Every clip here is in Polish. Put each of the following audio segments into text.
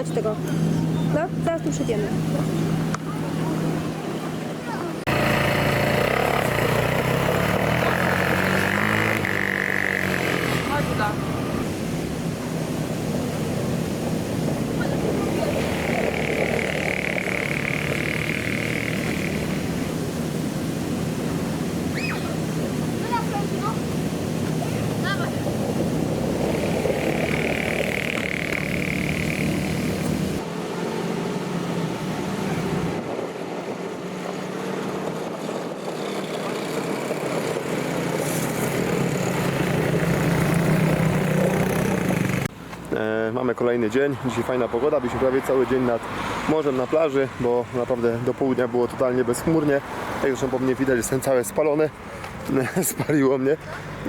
Chodź tego. No, zaraz tu przyjdziemy. Chodź da. E, mamy kolejny dzień, dzisiaj fajna pogoda, byliśmy prawie cały dzień nad morzem na plaży, bo naprawdę do południa było totalnie bezchmurnie. Jak zresztą po mnie widać, jestem cały spalony, spaliło mnie.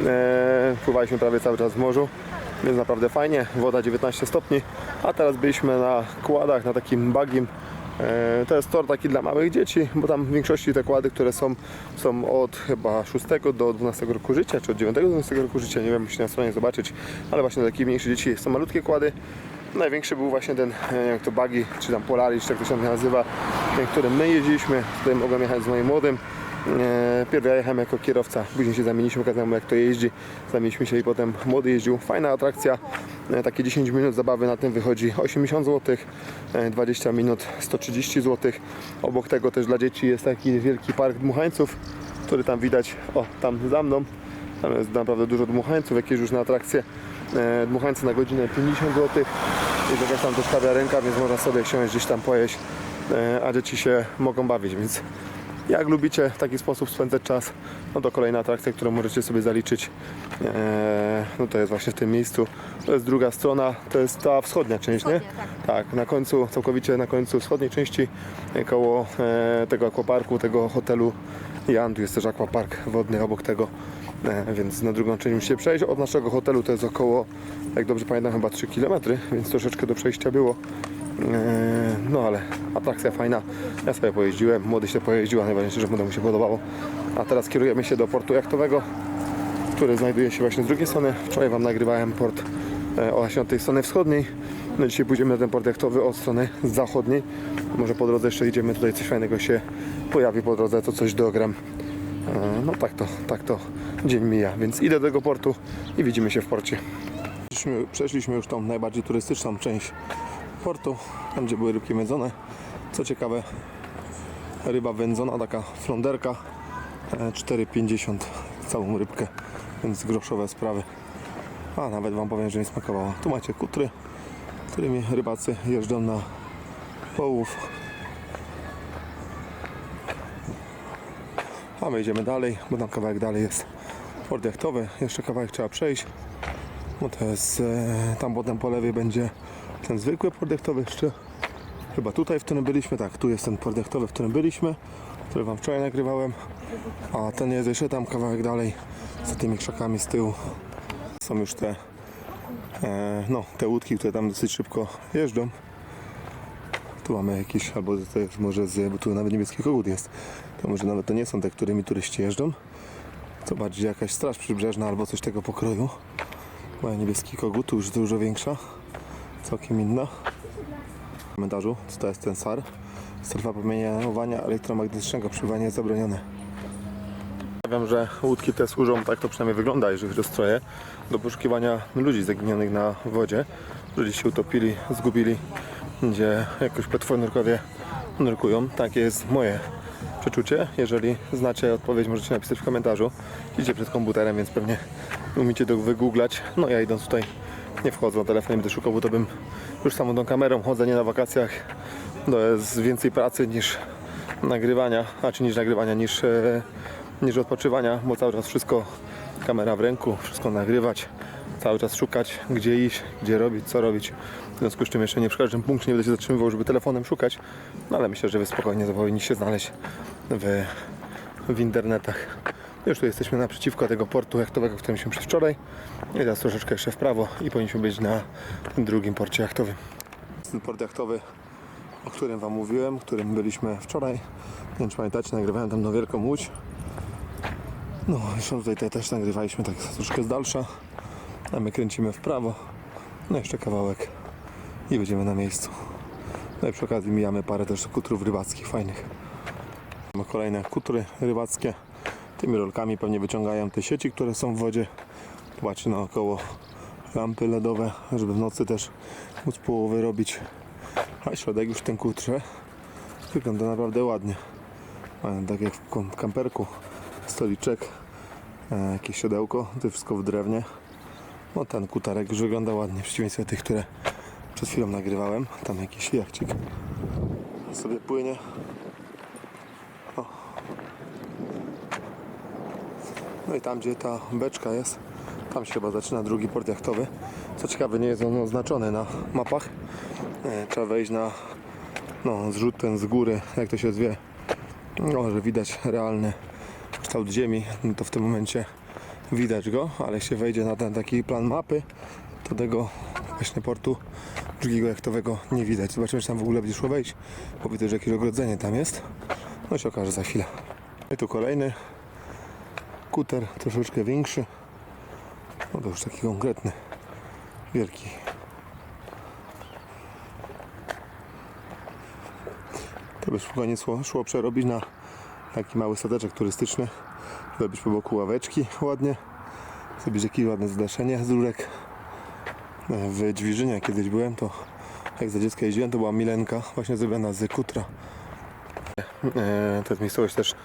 E, pływaliśmy prawie cały czas w morzu, więc naprawdę fajnie, woda 19 stopni, a teraz byliśmy na kładach, na takim bagim. E, To jest tor taki dla małych dzieci, bo tam w większości te kłady, które są, są od chyba 6 do 12 roku życia, czy od 9 do 12 roku życia, nie wiem, musicie na stronie zobaczyć, ale właśnie dla takich mniejszych dzieci są malutkie kłady. Największy był właśnie ten, jak to buggy, czy tam Polaris, czy jak to się nazywa, którym my jeździliśmy, tutaj mogłem jechać z moim młodym. E, Pierw ja jechałem jako kierowca, później się zamieniliśmy, pokazałem mu jak to jeździ, zamieniliśmy się i potem młody jeździł. Fajna atrakcja, E, takie 10 minut zabawy na tym wychodzi 80 zł, e, 20 minut 130 zł. Obok tego też dla dzieci jest taki wielki park dmuchańców, który tam widać, o tam za mną. Tam jest naprawdę dużo dmuchańców, jakieś różne atrakcje. E, Dmuchańce na godzinę 50 zł. Jest jakaś tam też kawiarenka, więc można sobie siąść gdzieś tam pojeść, e, a dzieci się mogą bawić, więc jak lubicie w taki sposób spędzać czas, no to kolejna atrakcja, którą możecie sobie zaliczyć, e, no to jest właśnie w tym miejscu. To jest druga strona, to jest ta wschodnia część, nie? Tak, na końcu, całkowicie na końcu wschodniej części, e, koło e, tego akwaparku, tego hotelu Jan, tu jest też akwapark wodny obok tego, e, więc na drugą część musicie przejść. Od naszego hotelu to jest około, jak dobrze pamiętam, chyba 3 km, więc troszeczkę do przejścia było. E, No ale atrakcja fajna. Ja sobie pojeździłem, młody się pojeździł, a najważniejsze, że młodemu się podobało. A teraz kierujemy się do portu jachtowego, który znajduje się właśnie z drugiej strony. Wczoraj Wam nagrywałem port e, właśnie od tej strony wschodniej. No dzisiaj pójdziemy na ten port jachtowy od strony zachodniej. Może po drodze jeszcze idziemy, tutaj coś fajnego się pojawi po drodze, to coś dogram. E, No tak to, tak to dzień mija, więc idę do tego portu i widzimy się w porcie. Przeszliśmy już tą najbardziej turystyczną część portu, tam gdzie były rybki wędzone. Co ciekawe, ryba wędzona, taka flonderka, e, 4,50 całą rybkę, więc groszowe sprawy. A nawet Wam powiem, że mi smakowało. Tu macie kutry, którymi rybacy jeżdżą na połów. A my idziemy dalej, bo tam kawałek dalej jest port jachtowy. Jeszcze kawałek trzeba przejść. Bo to jest, e, tam potem po lewej będzie ten zwykły port jachtowy jeszcze. Chyba tutaj, w którym byliśmy, tak, tu jest ten port jachtowy, w którym byliśmy, który Wam wczoraj nagrywałem. A ten jest jeszcze tam kawałek dalej, za tymi krzakami z tyłu. Są już te, e, no, te łódki, które tam dosyć szybko jeżdżą. Tu mamy jakiś, albo to jest może z, bo tu nawet niebieski kogut jest. To może nawet to nie są te, którymi turyści jeżdżą. To bardziej jakaś straż przybrzeżna albo coś tego pokroju. Moja niebieski kogut, już dużo większa. Całkiem inna. W komentarzu, co to jest ten SAR. Strefa promieniowania elektromagnetycznego, jest zabronione. Wiem, że łódki te służą, tak to przynajmniej wygląda, jeżeli chodzi o stroje, do poszukiwania ludzi zaginionych na wodzie. Ludzie się utopili, zgubili, gdzie jakoś płetwoje nurkowie nurkują. Takie jest moje przeczucie. Jeżeli znacie odpowiedź, możecie napisać w komentarzu. Idziecie przed komputerem, więc pewnie umiecie to wygooglać. No ja idąc tutaj nie wchodzę na telefon, nie będę szukał, bo to bym już samą tą kamerą, chodzenie na wakacjach to jest więcej pracy niż nagrywania, a czy niż nagrywania, niż, e, niż odpoczywania, bo cały czas wszystko kamera w ręku, wszystko nagrywać, cały czas szukać, gdzie iść, gdzie robić, co robić. W związku z czym jeszcze nie przy każdym punkcie nie będę się zatrzymywał, żeby telefonem szukać, no ale myślę, że wy spokojnie powinniście znaleźć w, w internetach. Już tu jesteśmy naprzeciwko tego portu jachtowego, w którym się przez wczoraj. I teraz troszeczkę jeszcze w prawo i powinniśmy być na tym drugim porcie jachtowym. Ten port jachtowy, o którym Wam mówiłem, którym byliśmy wczoraj. Nie wiem, czy pamiętacie, nagrywałem tam na wielką łódź. No, zresztą tutaj te też nagrywaliśmy tak troszkę z dalsza. A my kręcimy w prawo. No jeszcze kawałek i będziemy na miejscu. No i przy okazji mijamy parę też kutrów rybackich fajnych. Mamy kolejne kutry rybackie. Tymi rolkami pewnie wyciągają te sieci, które są w wodzie. Popatrzcie naokoło lampy LEDowe, żeby w nocy też móc połowy robić. A środek już tym kutrze wygląda naprawdę ładnie. Mają tak jak w kamperku stoliczek, e, jakieś siodełko, to wszystko w drewnie. No ten kutarek już wygląda ładnie, w przeciwieństwie do tych, które przed chwilą nagrywałem. Tam jakiś jachcik sobie płynie. No i tam, gdzie ta beczka jest, tam się chyba zaczyna drugi port jachtowy. Co ciekawe, nie jest on oznaczony na mapach. E, Trzeba wejść na no, zrzut ten z góry, jak to się zwie. No, że widać realny kształt ziemi, no to w tym momencie widać go, ale jak się wejdzie na ten taki plan mapy, to tego właśnie portu drugiego jachtowego nie widać. Zobaczymy, czy tam w ogóle będzie szło wejść, bo widzę, że jakieś ogrodzenie tam jest. No się okaże za chwilę. I tu kolejny kuter, troszeczkę większy. No to już taki konkretny, wielki. To by spokojnie szło, szło przerobić na taki mały stateczek turystyczny. Zrobić po boku ławeczki ładnie. Zrobić jakieś ładne zgaszenie z rurek. W Dźwiżynie kiedyś byłem, to jak za dziecka jeździłem, to była milenka właśnie zrobiona z kutra. E, to jest miejscowość też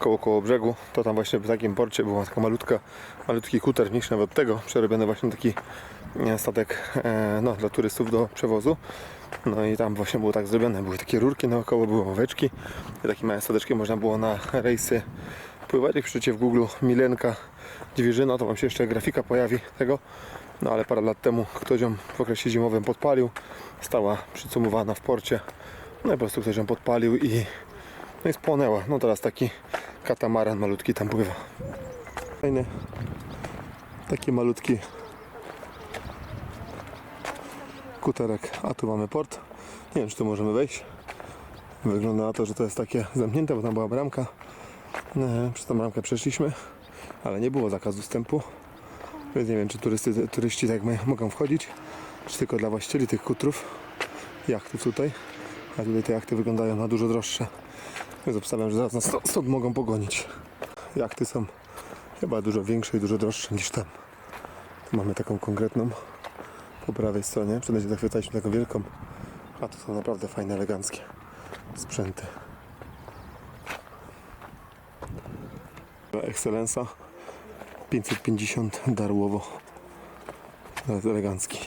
koło, koło brzegu. To tam właśnie w takim porcie była taka malutka, malutki kuter, mniejszy nawet tego, przerobiony właśnie taki e, statek e, no, dla turystów do przewozu. No i tam właśnie było tak zrobione, były takie rurki naokoło, były ławeczki i takie małe stateczki można było na rejsy pływać. Jak piszecie w Google Milenka Dźwiżyna, to wam się jeszcze grafika pojawi tego. No ale parę lat temu ktoś ją w okresie zimowym podpalił, stała przycumowana w porcie. No i po prostu ktoś ją podpalił i, no i spłonęła. No teraz taki katamaran malutki tam pływa. Fajny, taki malutki kuterek, a tu mamy port. Nie wiem, czy tu możemy wejść. Wygląda na to, że to jest takie zamknięte, bo tam była bramka. E, Przez tą bramkę przeszliśmy, ale nie było zakazu wstępu. Więc nie wiem, czy turysty, turyści tak mogą wchodzić, czy tylko dla właścicieli tych kutrów, jachtów tutaj. A tutaj te jachty wyglądają na dużo droższe. Więc obstawiam, że zaraz nas stąd, mogą pogonić. Jachty są chyba dużo większe i dużo droższe niż tam. Tu mamy taką konkretną po prawej stronie. Przed chwilą zachwycaliśmy taką wielką, a tu są naprawdę fajne, eleganckie sprzęty. Excelensa 550 darłowo. Nawet elegancki.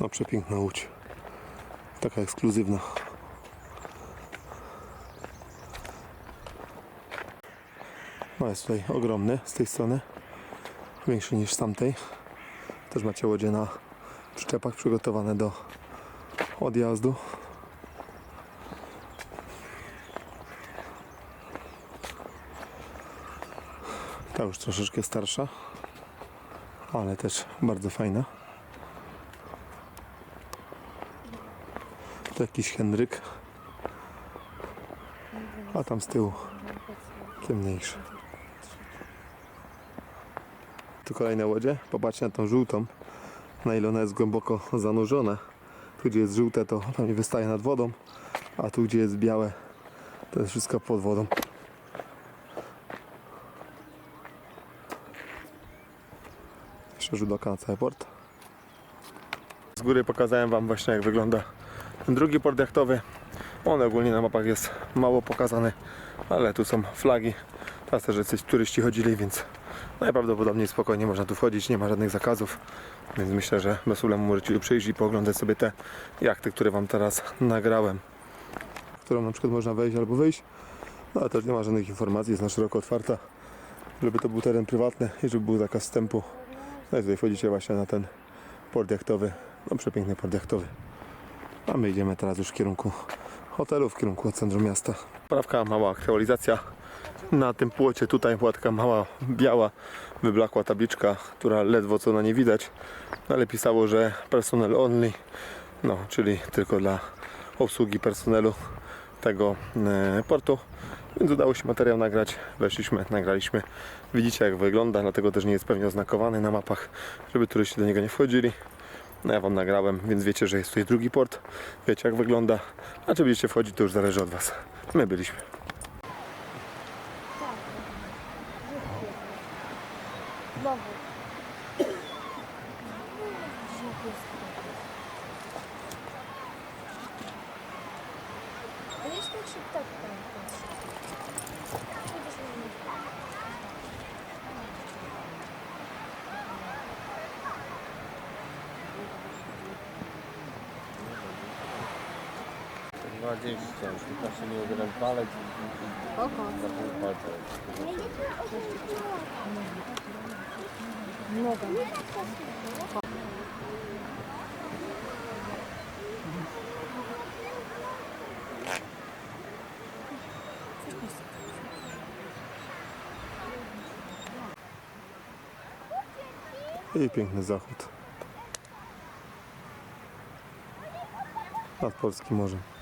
No przepiękna łódź. Taka ekskluzywna. No jest tutaj ogromny z tej strony. Większy niż z tamtej. Też macie łodzie na przyczepach przygotowane do odjazdu. Ta już troszeczkę starsza, ale też bardzo fajna. To jakiś Henryk, a tam z tyłu ciemniejszy. Tu kolejne łodzie. Popatrzcie na tą żółtą, na ile ona jest głęboko zanurzona. Tu gdzie jest żółte to pewnie wystaje nad wodą, a tu gdzie jest białe to jest wszystko pod wodą. Jeszcze rzut oka na cały port. Z góry pokazałem Wam właśnie jak wygląda drugi port jachtowy. On ogólnie na mapach jest mało pokazany, ale tu są flagi. Teraz też jacyś turyści chodzili, więc najprawdopodobniej spokojnie można tu wchodzić, nie ma żadnych zakazów. Więc myślę, że bez problemu możecie tu przyjść i pooglądać sobie te jachty, które Wam teraz nagrałem. Którą na przykład można wejść albo wyjść. No ale też nie ma żadnych informacji, jest na szeroko otwarta. Żeby to był teren prywatny i żeby był zakaz wstępu. No i tutaj wchodzicie właśnie na ten port jachtowy. No przepiękny port jachtowy. A my idziemy teraz już w kierunku hotelu, w kierunku centrum miasta. Prawka, mała aktualizacja. Na tym płocie tutaj była taka mała, biała, wyblakła tabliczka, która ledwo co na nie widać. No, ale pisało, że personel only, no czyli tylko dla obsługi personelu tego e, portu. Więc udało się materiał nagrać, weszliśmy, nagraliśmy. Widzicie jak wygląda, dlatego też nie jest pewnie oznakowany na mapach, żeby turyści do niego nie wchodzili. No ja Wam nagrałem, więc wiecie, że jest tutaj drugi port. Wiecie jak wygląda. A czy będziecie wchodzić, to już zależy od Was. My byliśmy. 20 cm, się nie ubieram palec i na pół I piękny zachód nad Polskim Morzem.